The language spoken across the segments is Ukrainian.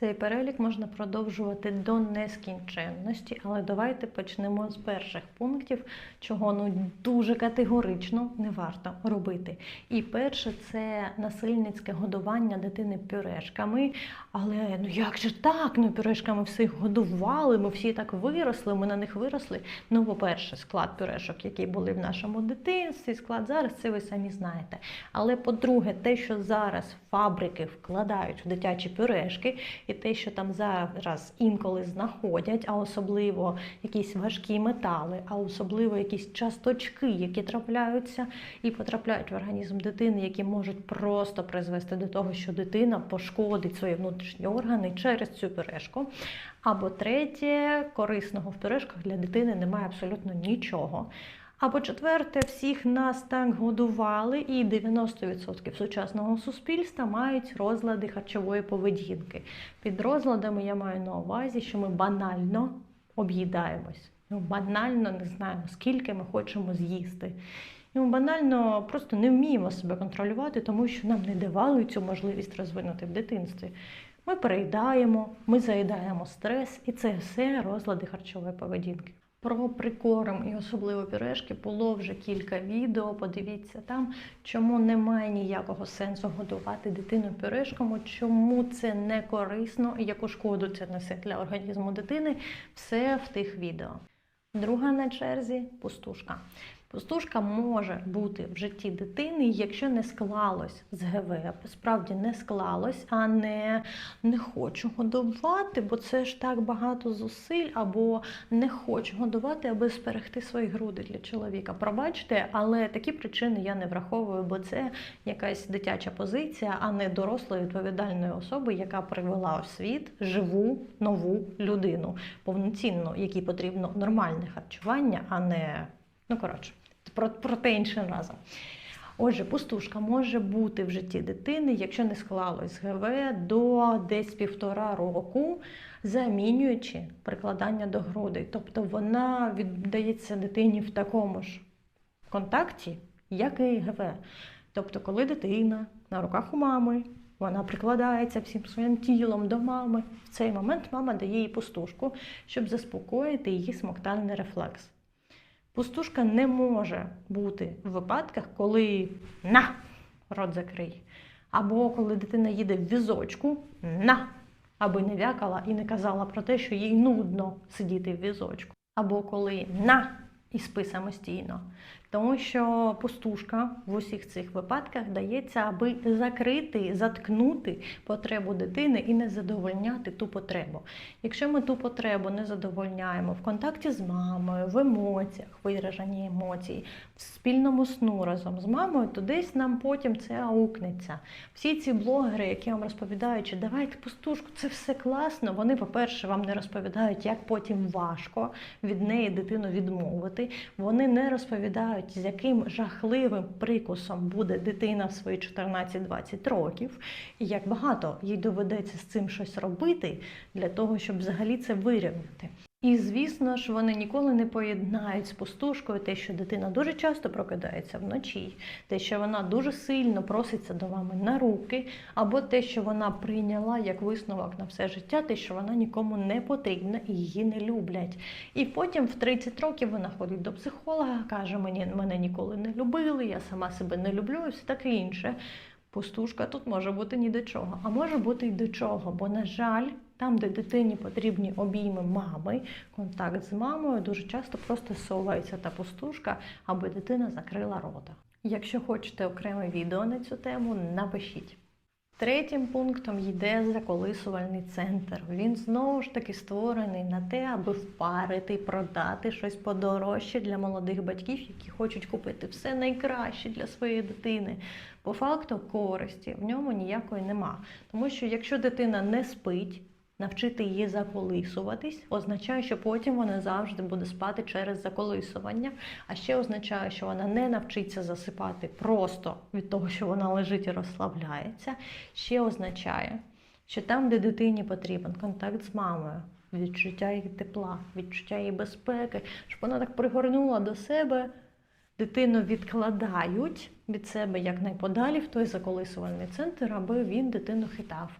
Цей перелік можна продовжувати до нескінченності, але давайте почнемо з перших пунктів, чого ну дуже категорично не варто робити. І перше це насильницьке годування дитини пюрешками. Але ну як же так? Ну пюрешками всіх годували, ми всі так виросли, ми на них виросли. Ну, по-перше, склад пюрешок, які були в нашому дитинстві, склад зараз, це ви самі знаєте. Але по-друге, те, що зараз фабрики вкладають в дитячі пюрешки, і те, що там зараз інколи знаходять, а особливо якісь важкі метали, а особливо якісь часточки, які трапляються і потрапляють в організм дитини, які можуть просто призвести до того, що дитина пошкодить свої внутрішні органи через цю пюрешку. Або третє, корисного в пюрешках для дитини немає абсолютно нічого. Або четверте, всіх нас так годували, і 90% сучасного суспільства мають розлади харчової поведінки. Під розладами я маю на увазі, що ми банально об'їдаємось. Ми банально не знаємо, скільки ми хочемо з'їсти. І ми банально просто не вміємо себе контролювати, тому що нам не давали цю можливість розвинути в дитинстві. Ми переїдаємо, ми заїдаємо стрес, і це все розлади харчової поведінки. Про прикорм і особливо пюрешки було вже кілька відео. Подивіться там, чому немає ніякого сенсу годувати дитину пюрешками, чому це не корисно і яку шкоду це несе для організму дитини. Все в тих відео. Друга на черзі пустушка. Пустушка може бути в житті дитини, якщо не склалось з ГВ, справді не склалось, а не не хочу годувати, бо це ж так багато зусиль, або не хочу годувати, аби зберегти свої груди для чоловіка. Пробачте, але такі причини я не враховую, бо це якась дитяча позиція, а не дорослої відповідальної особи, яка привела у світ живу нову людину, повноцінну, якій потрібно нормальне харчування, а не ну коротше, про, про те іншим разом. Отже, пустушка може бути в житті дитини, якщо не склалось ГВ до десь півтора року, замінюючи прикладання до грудей. Тобто вона віддається дитині в такому ж контакті, як і ГВ. Тобто, коли дитина на руках у мами, вона прикладається всім своїм тілом до мами, в цей момент мама дає їй пустушку, щоб заспокоїти її смоктальний рефлекс. Пустушка не може бути в випадках, коли на рот закрий. Або коли дитина їде в візочку, на, аби не вякала і не казала про те, що їй нудно сидіти в візочку. Або коли на і спи самостійно. Тому що пустушка в усіх цих випадках дається, аби закрити, заткнути потребу дитини і не задовольняти ту потребу. Якщо ми ту потребу не задовольняємо в контакті з мамою, в емоціях, вираженні емоцій, в спільному сну разом з мамою, то десь нам потім це аукнеться. Всі ці блогери, які вам розповідають, що давайте пустушку, це все класно. Вони, по-перше, вам не розповідають, як потім важко від неї дитину відмовити. Вони не розповідають з яким жахливим прикусом буде дитина в свої 14-20 років, і як багато їй доведеться з цим щось робити для того, щоб взагалі це вирівняти. І звісно ж, вони ніколи не поєднають з пустушкою те, що дитина дуже часто прокидається вночі, те, що вона дуже сильно проситься до мами на руки, або те, що вона прийняла як висновок на все життя, те, що вона нікому не потрібна і її не люблять. І потім в 30 років вона ходить до психолога, каже: мені мене ніколи не любили, я сама себе не люблю, і все таке інше. Пустушка тут може бути ні до чого, а може бути й до чого, бо, на жаль, там, де дитині потрібні обійми мами, контакт з мамою, дуже часто просто совається та пустушка, аби дитина закрила рота. Якщо хочете окреме відео на цю тему, напишіть. Третім пунктом йде заколисувальний центр. Він знову ж таки створений на те, аби впарити, продати щось подорожче для молодих батьків, які хочуть купити все найкраще для своєї дитини. По факту користі в ньому ніякої нема. Тому що якщо дитина не спить, навчити її заколисуватись, означає, що потім вона завжди буде спати через заколисування. А ще означає, що вона не навчиться засипати просто від того, що вона лежить і розслабляється. Ще означає, що там, де дитині потрібен контакт з мамою, відчуття її тепла, відчуття її безпеки, щоб вона так пригорнула до себе. Дитину відкладають від себе якнайподалі в той заколисувальний центр, аби він дитину хитав.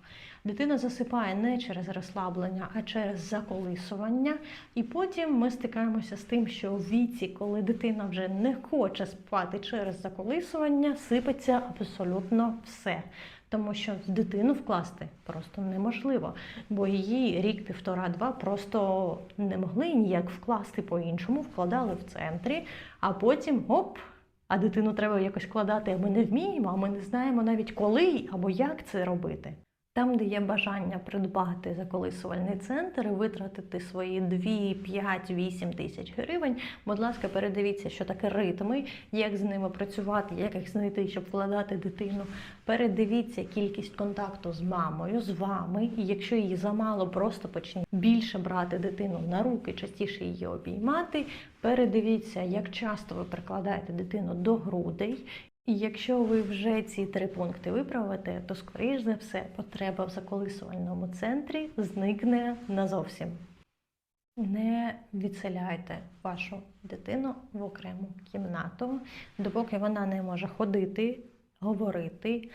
Дитина засипає не через розслаблення, а через заколисування. І потім ми стикаємося з тим, що в віці, коли дитина вже не хоче спати через заколисування, сипеться абсолютно все. Тому що в дитину вкласти просто неможливо, бо її рік, півтора-два просто не могли ніяк вкласти по-іншому, вкладали в центрі, а потім оп, а дитину треба якось вкладати, а ми не вміємо, а ми не знаємо навіть коли або як це робити. Там, де є бажання придбати заколисувальний центр і витратити свої 2, 5, 8 тисяч гривень, будь ласка, передивіться, що таке ритми, як з ними працювати, як їх знайти, щоб вкладати дитину. Передивіться кількість контакту з мамою, з вами. І якщо її замало, просто почніть більше брати дитину на руки, частіше її обіймати. Передивіться, як часто ви прикладаєте дитину до грудей. І якщо ви вже ці три пункти виправите, то скоріш за все потреба в заколисувальному центрі зникне назовсім. Не відселяйте вашу дитину в окрему кімнату, допоки вона не може ходити, говорити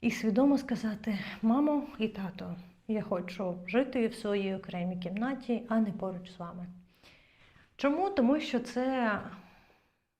і свідомо сказати: Мамо і тато, я хочу жити в своїй окремій кімнаті, а не поруч з вами. Чому? Тому що це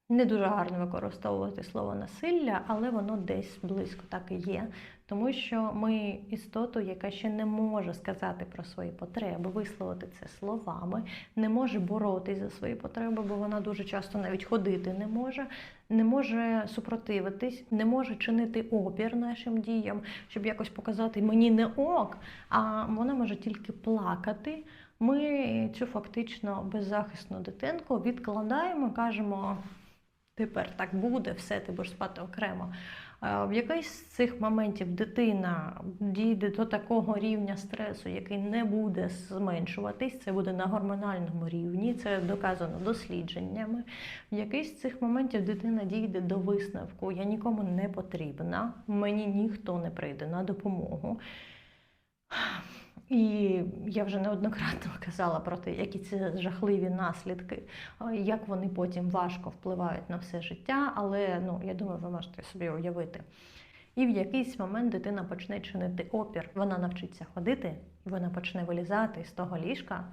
не дуже гарно використовувати слово насилля, але воно десь близько так і є. Тому що ми істоту, яка ще не може сказати про свої потреби, висловити це словами, не може боротись за свої потреби, бо вона дуже часто навіть ходити не може, не може супротивитись, не може чинити опір нашим діям, щоб якось показати мені не ок, а вона може тільки плакати. Ми цю фактично беззахисну дитинку відкладаємо, кажемо. Тепер так буде, все, ти будеш спати окремо. В якийсь з цих моментів дитина дійде до такого рівня стресу, який не буде зменшуватись, це буде на гормональному рівні, це доказано дослідженнями. В якийсь з цих моментів дитина дійде до висновку: я нікому не потрібна, мені ніхто не прийде на допомогу. І я вже неоднократно казала про те, які це жахливі наслідки, як вони потім важко впливають на все життя, але ну, я думаю, ви можете собі уявити. І в якийсь момент дитина почне чинити опір, вона навчиться ходити, вона почне вилізати з того ліжка,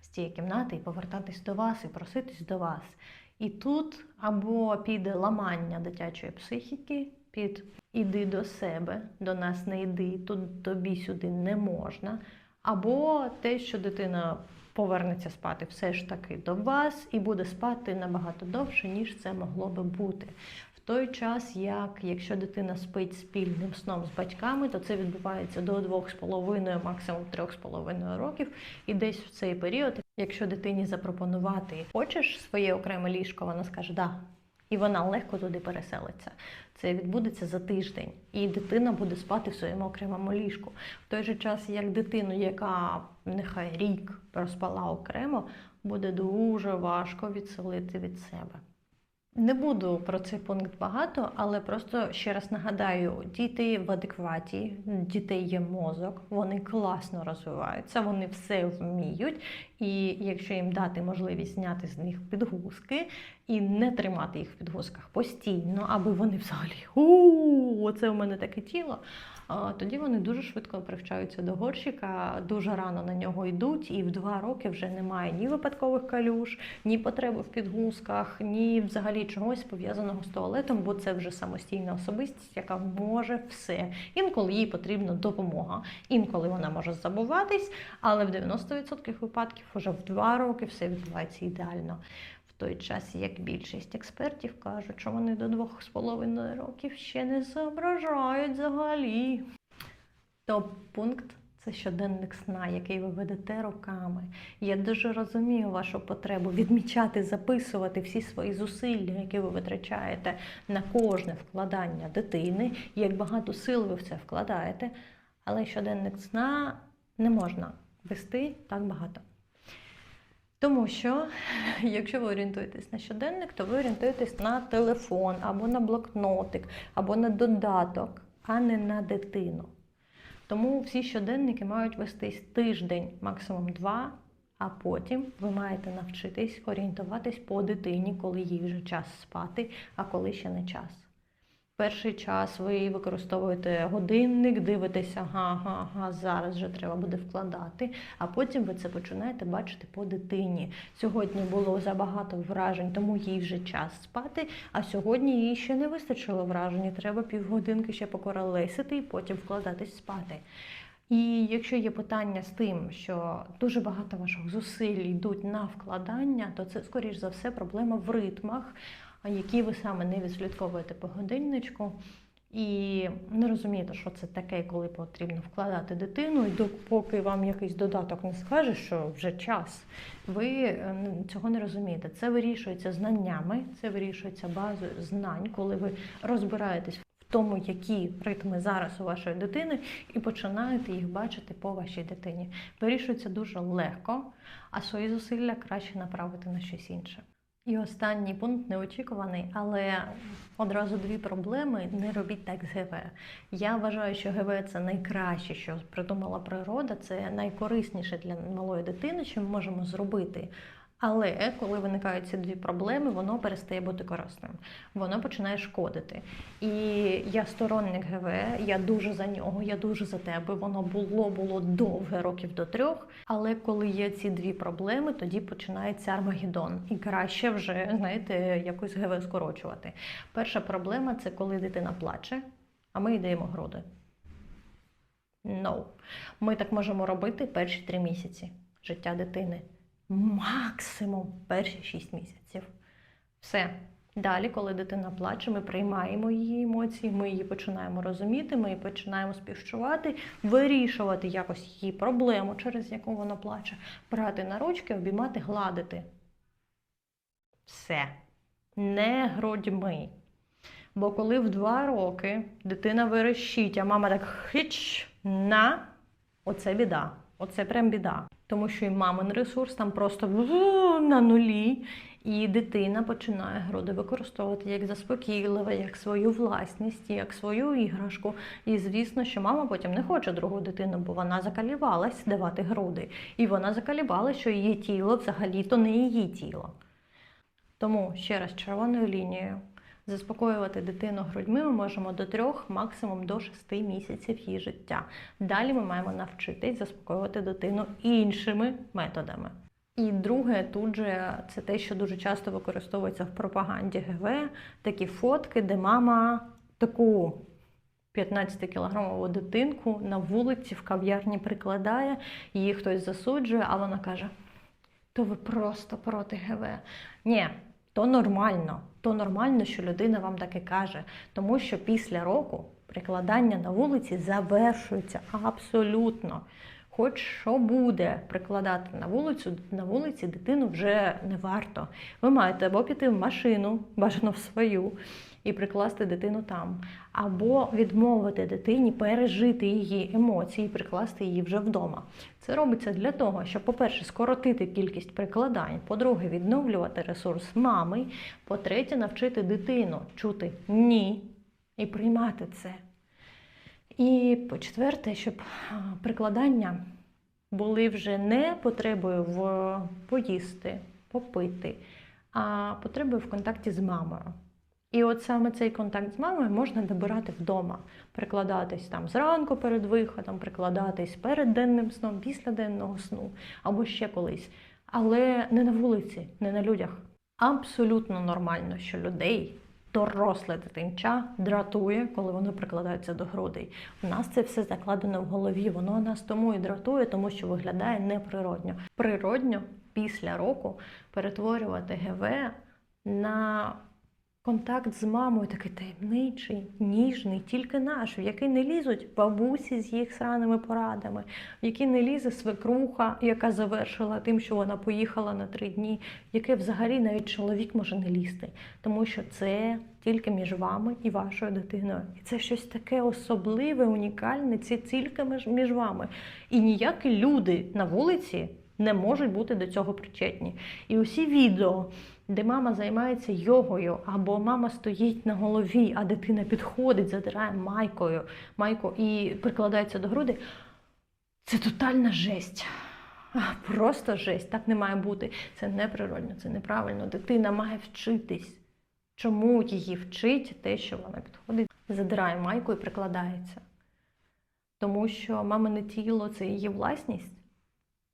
з тієї кімнати і повертатись до вас, і проситись до вас. І тут або піде ламання дитячої психіки, під іди до себе, до нас не йди, тут тобі сюди не можна. Або те, що дитина повернеться спати все ж таки до вас і буде спати набагато довше, ніж це могло би бути. В той час, як якщо дитина спить спільним сном з батьками, то це відбувається до 2,5, максимум 3,5 років. І десь в цей період, якщо дитині запропонувати хочеш своє окреме ліжко, вона скаже да. І вона легко туди переселиться. Це відбудеться за тиждень, і дитина буде спати в своєму окремому ліжку. В той же час, як дитину, яка нехай рік проспала окремо, буде дуже важко відселити від себе. Не буду про цей пункт багато, але просто ще раз нагадаю: діти в адекваті, дітей є мозок, вони класно розвиваються, вони все вміють. І якщо їм дати можливість зняти з них підгузки і не тримати їх в підгузках постійно, аби вони взагалі у оце у мене таке тіло тоді вони дуже швидко привчаються до горщика, дуже рано на нього йдуть, і в два роки вже немає ні випадкових калюш, ні потреби в підгузках, ні взагалі чогось пов'язаного з туалетом, бо це вже самостійна особистість, яка може все. Інколи їй потрібна допомога. Інколи вона може забуватись, але в 90% випадків вже в два роки все відбувається ідеально той час, як більшість експертів кажуть, що вони до двох з половиною років ще не зображають взагалі. Топ-пункт це щоденник сна, який ви ведете руками. Я дуже розумію вашу потребу відмічати, записувати всі свої зусилля, які ви витрачаєте на кожне вкладання дитини, як багато сил ви в це вкладаєте. Але щоденник сна не можна вести так багато. Тому що, якщо ви орієнтуєтесь на щоденник, то ви орієнтуєтесь на телефон, або на блокнотик, або на додаток, а не на дитину. Тому всі щоденники мають вестись тиждень, максимум два, А потім ви маєте навчитись орієнтуватись по дитині, коли їй вже час спати, а коли ще не час. Перший час ви використовуєте годинник, дивитеся, ага, ага, ага, зараз вже треба буде вкладати, а потім ви це починаєте бачити по дитині. Сьогодні було забагато вражень, тому їй вже час спати, а сьогодні їй ще не вистачило вражень, треба півгодинки ще покоролесити і потім вкладатись спати. І якщо є питання з тим, що дуже багато ваших зусиль йдуть на вкладання, то це, скоріш за все, проблема в ритмах, які ви саме не відслідковуєте по годинничку. І не розумієте, що це таке, коли потрібно вкладати дитину, і поки вам якийсь додаток не скаже, що вже час, ви е, цього не розумієте. Це вирішується знаннями, це вирішується базою знань, коли ви розбираєтесь в тому, які ритми зараз у вашої дитини, і починаєте їх бачити по вашій дитині. Вирішується дуже легко, а свої зусилля краще направити на щось інше. І останній пункт неочікуваний, але одразу дві проблеми. Не робіть так з ГВ. Я вважаю, що ГВ це найкраще, що придумала природа, це найкорисніше для малої дитини, що ми можемо зробити. Але коли виникають ці дві проблеми, воно перестає бути корисним, воно починає шкодити. І я сторонник ГВ, я дуже за нього, я дуже за тебе. Воно було було довге років до трьох. Але коли є ці дві проблеми, тоді починається Армагеддон. І краще вже знаєте якось ГВ скорочувати. Перша проблема це коли дитина плаче, а ми йдемо груди. No. Ми так можемо робити перші три місяці життя дитини максимум перші 6 місяців. Все. Далі, коли дитина плаче, ми приймаємо її емоції, ми її починаємо розуміти, ми її починаємо співчувати, вирішувати якось її проблему, через яку вона плаче, брати на ручки, обіймати, гладити. Все. Не грудьми. Бо коли в два роки дитина верещить, а мама так хич на, оце біда. Оце прям біда. Тому що і мамин ресурс там просто на нулі, і дитина починає груди використовувати як заспокійливе, як свою власність, як свою іграшку. І звісно, що мама потім не хоче другу дитину, бо вона закалібалась давати груди. І вона закалібалась, що її тіло взагалі-то не її тіло. Тому ще раз червоною лінією. Заспокоювати дитину грудьми ми можемо до трьох, максимум до шести місяців її життя. Далі ми маємо навчитись заспокоювати дитину іншими методами. І друге, тут же це те, що дуже часто використовується в пропаганді ГВ, такі фотки, де мама таку 15-кілограмову дитинку на вулиці в кав'ярні прикладає, її хтось засуджує, а вона каже: то ви просто проти ГВ. Ні, то нормально. То нормально, що людина вам таке каже, тому що після року прикладання на вулиці завершується абсолютно. Хоч що буде прикладати на вулицю, на вулиці дитину вже не варто. Ви маєте або піти в машину, бажано в свою, і прикласти дитину там, або відмовити дитині пережити її емоції, і прикласти її вже вдома. Це робиться для того, щоб, по-перше, скоротити кількість прикладань, по-друге, відновлювати ресурс мами, по-третє, навчити дитину чути ні і приймати це. І по-четверте, щоб прикладання були вже не потребою в поїсти, попити, а потребою в контакті з мамою. І от саме цей контакт з мамою можна добирати вдома, прикладатись там зранку перед виходом, прикладатись перед денним сном, після денного сну або ще колись. Але не на вулиці, не на людях. Абсолютно нормально, що людей доросле дитинча дратує, коли воно прикладається до грудей. У нас це все закладено в голові. Воно нас тому і дратує, тому що виглядає неприродньо. Природньо після року перетворювати ГВ на контакт з мамою такий таємничий, ніжний, тільки наш, в який не лізуть бабусі з їх сраними порадами, в який не лізе свекруха, яка завершила тим, що вона поїхала на три дні, яке взагалі навіть чоловік може не лізти, тому що це тільки між вами і вашою дитиною. І це щось таке особливе, унікальне, це тільки між вами. І ніякі люди на вулиці не можуть бути до цього причетні. І усі відео, де мама займається йогою, або мама стоїть на голові, а дитина підходить, задирає майкою, майку і прикладається до груди, це тотальна жесть. Просто жесть, так не має бути. Це неприродно, це неправильно. Дитина має вчитись. Чому її вчить те, що вона підходить, задирає майку і прикладається? Тому що мамине тіло це її власність,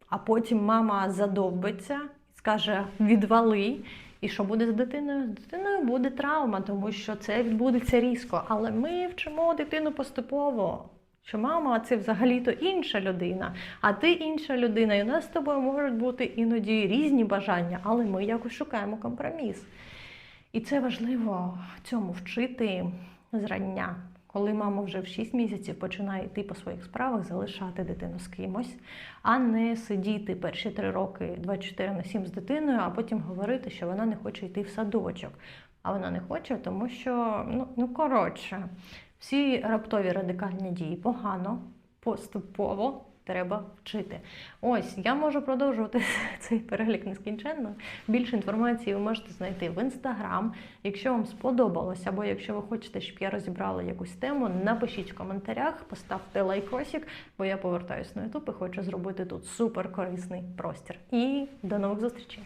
а потім мама задовбиться скаже відвали. І що буде з дитиною? З дитиною буде травма, тому що це відбудеться різко. Але ми вчимо дитину поступово. Що мама це взагалі-то інша людина, а ти інша людина, і у нас з тобою можуть бути іноді різні бажання, але ми якось шукаємо компроміс. І це важливо цьому вчити зрання. Коли мама вже в 6 місяців починає йти по своїх справах, залишати дитину з кимось, а не сидіти перші 3 роки 24 на 7 з дитиною, а потім говорити, що вона не хоче йти в садочок. А вона не хоче, тому що ну, ну коротше, всі раптові радикальні дії погано, поступово треба вчити. Ось я можу продовжувати цей перелік нескінченно. Більше інформації ви можете знайти в інстаграм. Якщо вам сподобалось, або якщо ви хочете, щоб я розібрала якусь тему, напишіть в коментарях, поставте лайкосик, бо я повертаюсь на ютуб і хочу зробити тут супер корисний простір. І до нових зустрічей!